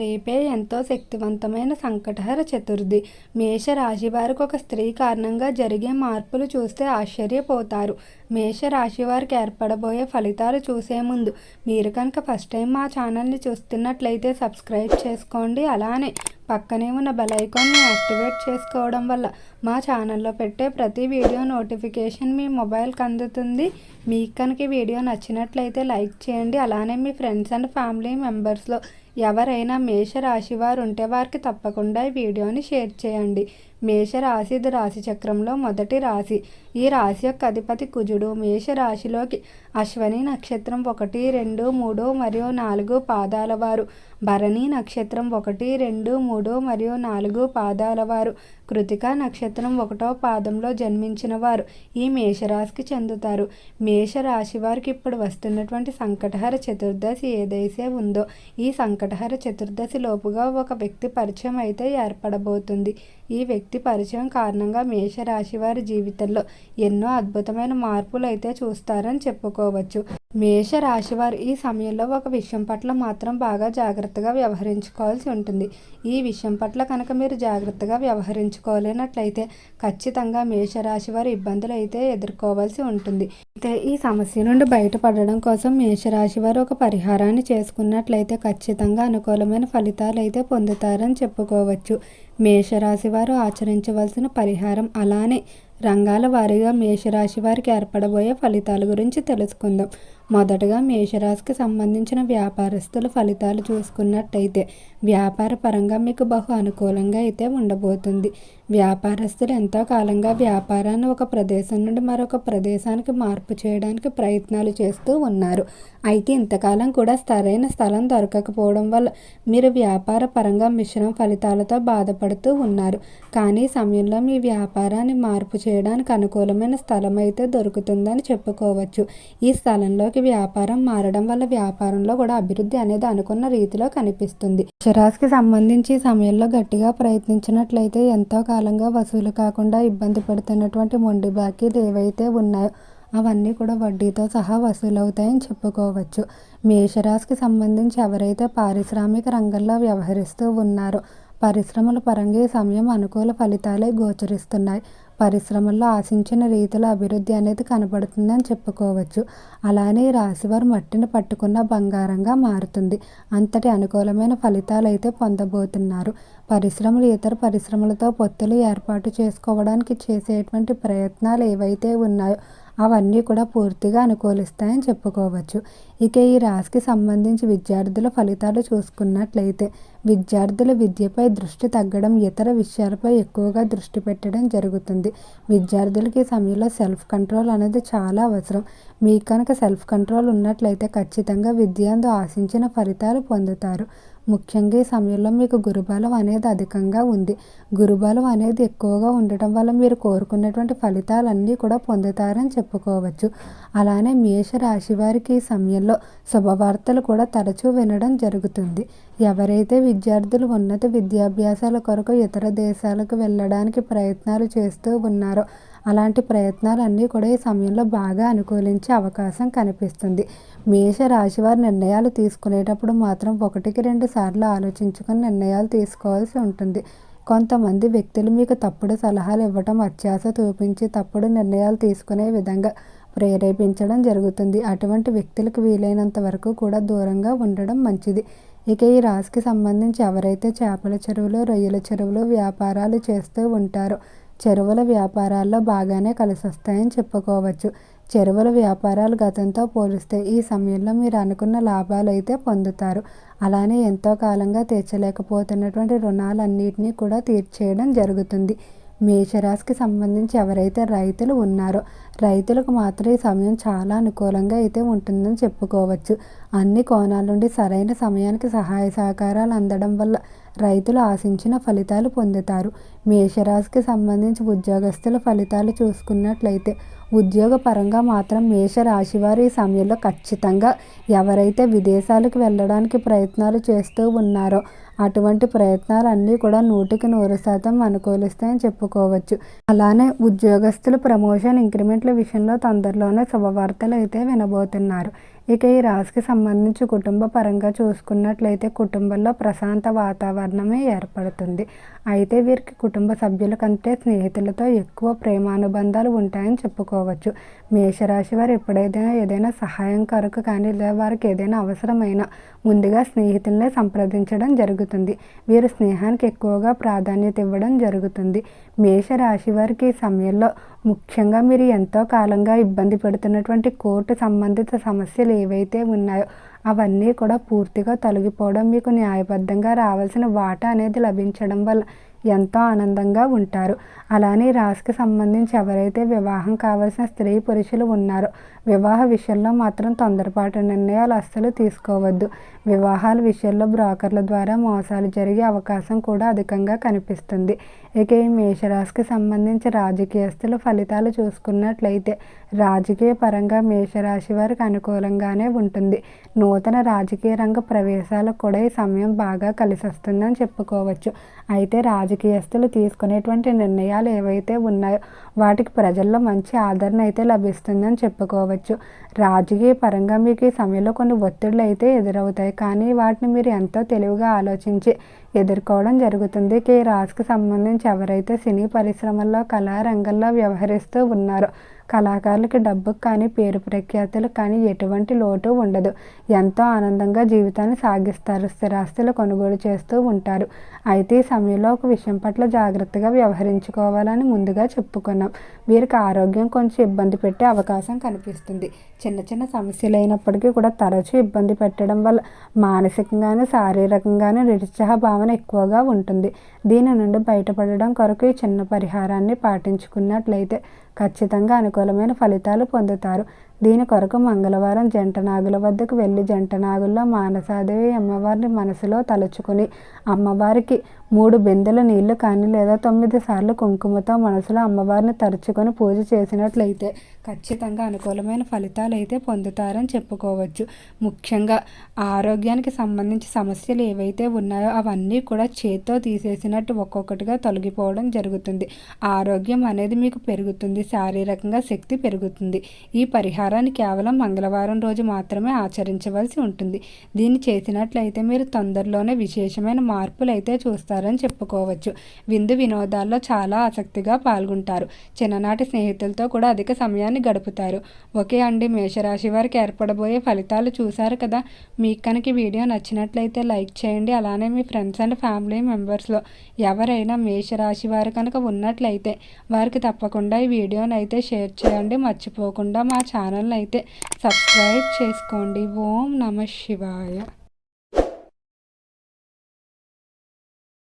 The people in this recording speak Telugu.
రేపే ఎంతో శక్తివంతమైన సంకటహర చతుర్థి. మేష రాశి వారికి ఒక స్త్రీ కారణంగా జరిగే మార్పులు చూస్తే ఆశ్చర్యపోతారు. మేషరాశి వారికి ఏర్పడబోయే ఫలితాలు చూసే ముందు మీరు కనుక ఫస్ట్ టైం మా ఛానల్ని చూస్తున్నట్లయితే సబ్స్క్రైబ్ చేసుకోండి. అలానే పక్కనే ఉన్న బెల్ ఐకాన్ని యాక్టివేట్ చేసుకోవడం వల్ల మా ఛానల్లో పెట్టే ప్రతి వీడియో నోటిఫికేషన్ మీ మొబైల్కి అందుతుంది. మీకు కనుక వీడియో నచ్చినట్లయితే లైక్ చేయండి. అలానే మీ ఫ్రెండ్స్ అండ్ ఫ్యామిలీ మెంబర్స్లో ఎవరైనా మేష రాశి వారు ఉంటే వారికి తప్పకుండా ఈ వీడియోని షేర్ చేయండి. మేష రాశి ఇది రాశి చక్రంలో మొదటి రాశి. ఈ రాశి యొక్క అధిపతి కుజుడు. మేష రాశిలోకి అశ్వని నక్షత్రం ఒకటి రెండు మూడు మరియు నాలుగు పాదాల వారు. భరణి నక్షత్రం ఒకటి రెండు మూడు మరియు నాలుగు పాదాల వారు. కృతిక నక్షత్రం ఒకటో పాదంలో జన్మించిన వారు. ఈ మేషరాశికి చెందుతారు. మేషరాశి వారికి ఇప్పుడు వస్తున్నటువంటి సంకటహర చతుర్దశి ఏదైతే ఉందో ఈ సంకటహర చతుర్దశి లోపుగా ఒక వ్యక్తి పరిచయం అయితే ఏర్పడబోతుంది. ఈ వ్యక్తి వ్యక్తి పరిచయం కారణంగా మేషరాశి వారి జీవితంలో ఎన్నో అద్భుతమైన మార్పులు అయితే చూస్తారని చెప్పుకోవచ్చు. మేష ఈ సమయంలో ఒక విషయం పట్ల మాత్రం బాగా జాగ్రత్తగా వ్యవహరించుకోవాల్సి ఉంటుంది. ఈ విషయం పట్ల కనుక మీరు జాగ్రత్తగా వ్యవహరించుకోలేనట్లయితే ఖచ్చితంగా మేషరాశివారు ఇబ్బందులు అయితే ఎదుర్కోవాల్సి ఉంటుంది. అయితే ఈ సమస్య నుండి బయటపడడం కోసం మేషరాశివారు ఒక పరిహారాన్ని చేసుకున్నట్లయితే ఖచ్చితంగా అనుకూలమైన ఫలితాలు అయితే పొందుతారని చెప్పుకోవచ్చు. మేషరాశివారు ఆచరించవలసిన పరిహారం అలానే రంగాల వారీగా మేషరాశి వారికి ఏర్పడబోయే ఫలితాల గురించి తెలుసుకుందాం. మొదటగా మేషరాశికి సంబంధించిన వ్యాపారస్తుల ఫలితాలు చూసుకున్నట్టయితే వ్యాపార పరంగా మీకు బహు అనుకూలంగా అయితే ఉండబోతుంది. వ్యాపారస్తులు ఎంతో కాలంగా వ్యాపారాన్ని ఒక ప్రదేశం నుండి మరొక ప్రదేశానికి మార్పు చేయడానికి ప్రయత్నాలు చేస్తూ ఉన్నారు. అయితే ఇంతకాలం కూడా సరైన స్థలం దొరకకపోవడం వల్ల మీరు వ్యాపార పరంగా మిశ్రమ ఫలితాలతో బాధపడుతూ ఉన్నారు. కానీ సమయంలో మీ వ్యాపారాన్ని మార్పు చేయడానికి అనుకూలమైన స్థలం అయితే దొరుకుతుందని చెప్పుకోవచ్చు. ఈ స్థలంలో స్థలంలోకి వ్యాపారం మారడం వల్ల వ్యాపారంలో కూడా అభివృద్ధి అనేది అనుకున్న రీతిలో కనిపిస్తుంది. శరాస్కి సంబంధించి సమయంలో గట్టిగా ప్రయత్నించినట్లయితే ఎంతో కాలంగా వసూలు కాకుండా ఇబ్బంది పడుతున్నటువంటి మొండి బాకీలు ఏవైతే ఉన్నాయో అవన్నీ కూడా వడ్డీతో సహా వసూలవుతాయని చెప్పుకోవచ్చు. మేషరాశికి సంబంధించి ఎవరైతే పారిశ్రామిక రంగంలో వ్యవహరిస్తూ ఉన్నారో పరిశ్రమల పరంగా ఈ సమయం అనుకూల ఫలితాలే గోచరిస్తున్నాయి. పరిశ్రమల్లో ఆశించిన రీతిలో అభివృద్ధి అనేది కనబడుతుందని చెప్పుకోవచ్చు. అలానే రాశివారు మట్టిని పట్టుకున్న బంగారంగా మారుతుంది. అంతటి అనుకూలమైన ఫలితాలు అయితే పొందబోతున్నారు. పరిశ్రమలు ఇతర పరిశ్రమలతో పొత్తులు ఏర్పాటు చేసుకోవడానికి చేసేటువంటి ప్రయత్నాలు ఏవైతే ఉన్నాయో అవన్నీ కూడా పూర్తిగా అనుకూలిస్తాయని చెప్పుకోవచ్చు. ఇక ఈ రాశికి సంబంధించి విద్యార్థుల ఫలితాలు చూసుకున్నట్లయితే విద్యార్థుల విద్యపై దృష్టి తగ్గడం ఇతర విషయాలపై ఎక్కువగా దృష్టి పెట్టడం జరుగుతుంది. విద్యార్థులకి ఈ సమయంలో సెల్ఫ్ కంట్రోల్ అనేది చాలా అవసరం. మీకు కనుక సెల్ఫ్ కంట్రోల్ ఉన్నట్లయితే ఖచ్చితంగా విద్యందు ఆశించిన ఫలితాలు పొందుతారు. ముఖ్యంగా ఈ సమయంలో మీకు గురుబలం అనేది అధికంగా ఉంది. గురుబలం అనేది ఎక్కువగా ఉండటం వల్ల మీరు కోరుకున్నటువంటి ఫలితాలన్నీ కూడా పొందుతారని చెప్పుకోవచ్చు. అలానే మేష రాశి వారికి ఈ సమయంలో శుభవార్తలు కూడా తరచూ వినడం జరుగుతుంది. ఎవరైతే విద్యార్థులు ఉన్నత విద్యాభ్యాసాల కొరకు ఇతర దేశాలకు వెళ్ళడానికి ప్రయత్నాలు చేస్తూ ఉన్నారో అలాంటి ప్రయత్నాలన్నీ కూడా ఈ సమయంలో బాగా అనుకూలించే అవకాశం కనిపిస్తుంది. మేష రాశివారి నిర్ణయాలు తీసుకునేటప్పుడు మాత్రం ఒకటికి రెండు సార్లు ఆలోచించుకొని నిర్ణయాలు తీసుకోవాల్సి ఉంటుంది. కొంతమంది వ్యక్తులు మీకు తప్పుడు సలహాలు ఇవ్వటం అత్యాస చూపించి తప్పుడు నిర్ణయాలు తీసుకునే విధంగా ప్రేరేపించడం జరుగుతుంది. అటువంటి వ్యక్తులకు వీలైనంత వరకు కూడా దూరంగా ఉండడం మంచిది. ఇక ఈ రాశికి సంబంధించి ఎవరైతే చేపల చెరువులు రొయ్యల చెరువులు వ్యాపారాలు చేస్తూ ఉంటారో చెరువుల వ్యాపారాల్లో బాగానే కలిసొస్తాయని చెప్పుకోవచ్చు. చెరువుల వ్యాపారాలు గతంతో పోలిస్తే ఈ సమయంలో మీరు అనుకున్న లాభాలు అయితే పొందుతారు. అలానే ఎంతో కాలంగా తీర్చలేకపోతున్నటువంటి రుణాలన్నింటినీ కూడా తీర్చేయడం జరుగుతుంది. మేషరాశికి సంబంధించి ఎవరైతే రైతులు ఉన్నారో రైతులకు మాత్రం ఈ సమయం చాలా అనుకూలంగా అయితే ఉంటుందని చెప్పుకోవచ్చు. అన్ని కోణాల నుండి సరైన సమయానికి సహాయ సహకారాలు అందడం వల్ల రైతులు ఆశించిన ఫలితాలు పొందుతారు. మేషరాశికి సంబంధించి ఉద్యోగస్తుల ఫలితాలు చూసుకున్నట్లయితే ఉద్యోగపరంగా మాత్రం మేషరాశి వారు ఈ సమయంలో ఖచ్చితంగా ఎవరైతే విదేశాలకు వెళ్ళడానికి ప్రయత్నాలు చేస్తూ ఉన్నారో అటువంటి ప్రయత్నాలన్నీ కూడా నూటికి నూరు శాతం అనుకూలిస్తాయని చెప్పుకోవచ్చు. అలానే ఉద్యోగస్తులు ప్రమోషన్ ఇంక్రిమెంట్ ఇంక్రిమెంట్ల విషయంలో తొందరలోనే శుభవార్తలు అయితే వినబోతున్నారు. ఇక ఈ రాశికి సంబంధించి కుటుంబ పరంగా చూసుకున్నట్లయితే కుటుంబంలో ప్రశాంత వాతావరణమే ఏర్పడుతుంది. అయితే వీరికి కుటుంబ సభ్యుల కంటే స్నేహితులతో ఎక్కువ ప్రేమానుబంధాలు ఉంటాయని చెప్పుకోవచ్చు. మేషరాశి వారు ఎప్పుడైతే ఏదైనా సహాయం కొరకు కానీ లేదా వారికి ఏదైనా అవసరమైన ముందుగా స్నేహితులనే సంప్రదించడం జరుగుతుంది. వీరు స్నేహానికి ఎక్కువగా ప్రాధాన్యత ఇవ్వడం జరుగుతుంది. మేషరాశి వారికి ఈ సమయంలో ముఖ్యంగా మీరు ఎంతో కాలంగా ఇబ్బంది పెడుతున్నటువంటి కోర్టు సంబంధిత సమస్యలు ఏవైతే ఉన్నాయో అవన్నీ కూడా పూర్తిగా తొలగిపోవడం మీకు న్యాయబద్ధంగా రావాల్సిన వాటా అనేది లభించడం వల్ల ఎంతో ఆనందంగా ఉంటారు. అలానే రాశికి సంబంధించి ఎవరైతే వివాహం కావాల్సిన స్త్రీ పురుషులు ఉన్నారో వివాహ విషయంలో మాత్రం తొందరపాటు నిర్ణయాలు అస్సలు తీసుకోవద్దు. వివాహాల విషయంలో బ్రోకర్ల ద్వారా మోసాలు జరిగే అవకాశం కూడా అధికంగా కనిపిస్తుంది. ఇక ఈ మేషరాశికి సంబంధించి రాజకీయస్తుల ఫలితాలు చూసుకున్నట్లయితే రాజకీయ పరంగా మేషరాశి వారికి అనుకూలంగానే ఉంటుంది. నూతన రాజకీయ రంగ ప్రవేశాలకు కూడా ఈ సమయం బాగా కలిసి వస్తుందని చెప్పుకోవచ్చు. అయితే రాజకీయస్తులు తీసుకునేటువంటి నిర్ణయాలు ఏవైతే ఉన్నాయో వాటికి ప్రజల్లో మంచి ఆదరణ అయితే లభిస్తుందని చెప్పుకోవచ్చు. రాజకీయ పరంగా మీకు ఈ సమయంలో కొన్ని ఒత్తిడులు అయితే ఎదురవుతాయి. కానీ వాటిని మీరు ఎంతో తెలివిగా ఆలోచించి ఎదుర్కోవడం జరుగుతుంది. ఈ రాశికి సంబంధించి ఎవరైతే సినీ పరిశ్రమల్లో కళారంగంలో వ్యవహరిస్తూ ఉన్నారో కళాకారులకి డబ్బుకు కానీ పేరు ప్రఖ్యాతులకు కానీ ఎటువంటి లోటు ఉండదు. ఎంతో ఆనందంగా జీవితాన్ని సాగిస్తారు. స్థిరాస్తులు కొనుగోలు చేస్తూ ఉంటారు. అయితే ఈ సమయంలో ఒక విషయం పట్ల జాగ్రత్తగా వ్యవహరించుకోవాలని ముందుగా చెప్పుకున్నాం. వీరికి ఆరోగ్యం కొంచెం ఇబ్బంది పెట్టే అవకాశం కనిపిస్తుంది. చిన్న చిన్న సమస్యలు అయినప్పటికీ కూడా తరచూ ఇబ్బంది పెట్టడం వల్ల మానసికంగాను శారీరకంగాను నిరుత్సాహ భావన ఎక్కువగా ఉంటుంది. దీని నుండి బయటపడడం కొరకు ఈ చిన్న పరిహారాన్ని పాటించుకున్నట్లయితే ఖచ్చితంగా అనుకూలమైన ఫలితాలు పొందుతారు. దీని కొరకు మంగళవారం జంటనాగుల వద్దకు వెళ్ళి జంటనాగుల్లో మానసాదేవి అమ్మవారిని మనసులో తలుచుకుని అమ్మవారికి మూడు బిందెల నీళ్ళు కానీ లేదా తొమ్మిది సార్లు కుంకుమతో మనసులో అమ్మవారిని తరుచుకొని పూజ చేసినట్లయితే ఖచ్చితంగా అనుకూలమైన ఫలితాలు అయితే పొందుతారని చెప్పుకోవచ్చు. ముఖ్యంగా ఆరోగ్యానికి సంబంధించి సమస్యలు ఏవైతే ఉన్నాయో అవన్నీ కూడా చేత్తో తీసేసినట్టు ఒక్కొక్కటిగా తొలగిపోవడం జరుగుతుంది. ఆరోగ్యం అనేది మీకు పెరుగుతుంది శారీరకంగా శక్తి పెరుగుతుంది. ఈ పరిహారం వారాన్ని కేవలం మంగళవారం రోజు మాత్రమే ఆచరించవలసి ఉంటుంది. దీన్ని చేసినట్లయితే మీరు తొందరలోనే విశేషమైన మార్పులు అయితే చూస్తారని చెప్పుకోవచ్చు. విందు వినోదాల్లో చాలా ఆసక్తిగా పాల్గొంటారు. చిన్ననాటి స్నేహితులతో కూడా అధిక సమయాన్ని గడుపుతారు. ఓకే అండి మేషరాశి వారికి ఏర్పడబోయే ఫలితాలు చూశారు కదా? మీకు కనుక వీడియో నచ్చినట్లయితే లైక్ చేయండి. అలానే మీ ఫ్రెండ్స్ అండ్ ఫ్యామిలీ మెంబర్స్లో ఎవరైనా మేషరాశి వారు కనుక ఉన్నట్లయితే వారికి తప్పకుండా ఈ వీడియోని అయితే షేర్ చేయండి. మర్చిపోకుండా మా ఛానల్ అయితే సబ్స్క్రైబ్ చేసుకోండి. ఓం నమ శివాయ.